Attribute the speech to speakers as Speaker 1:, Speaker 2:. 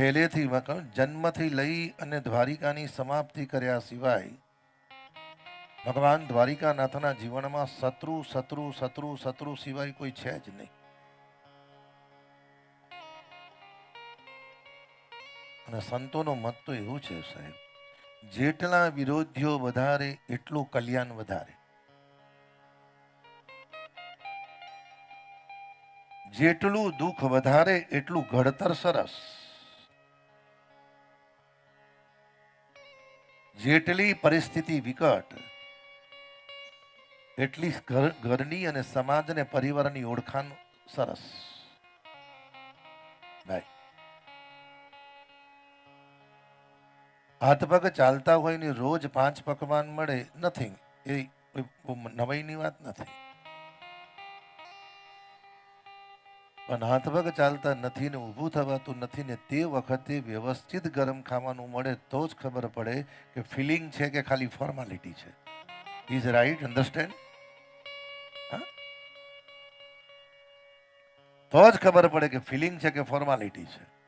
Speaker 1: પહેલેથી જન્મથી લઈ અને દ્વારિકાની સમાપ્તિ કર્યા સિવાય ભગવાન દ્વારિકાનાથના જીવનમાં શત્રુ શત્રુ શત્રુ શત્રુ સિવાય કોઈ છે જ નહીં. અને સંતોનો મત તો એવું છે સાહેબ, જેટલા વિરોધીઓ વધારે એટલું કલ્યાણ વધારે. જેટલું દુઃખ વધારે એટલું ઘડતર સરસ. જેટલી પરિસ્થિતિ વિકટ, એટલી ઘર- ઘરની અને સમાજ અને પરિવારની ઓળખાણ સરસ. ભાઈ હાથ પગ ચાલતા હોય ને રોજ પાંચ પકવાન મળે નથિંગ એ નવાઈની વાત નથી. પણ હાથ ચાલતા નથી ને ઊભું થવાતું નથી ને તે વખતે વ્યવસ્થિત ગરમ ખાવાનું મળે તો જ ખબર પડે કે ફિલિંગ છે કે ખાલી ફોર્માલિટી છે. ઇઝ રાઈટ અન્ડરસ્ટેન્ડ તો જ ખબર પડે કે ફિલિંગ છે કે ફોર્માલિટી છે.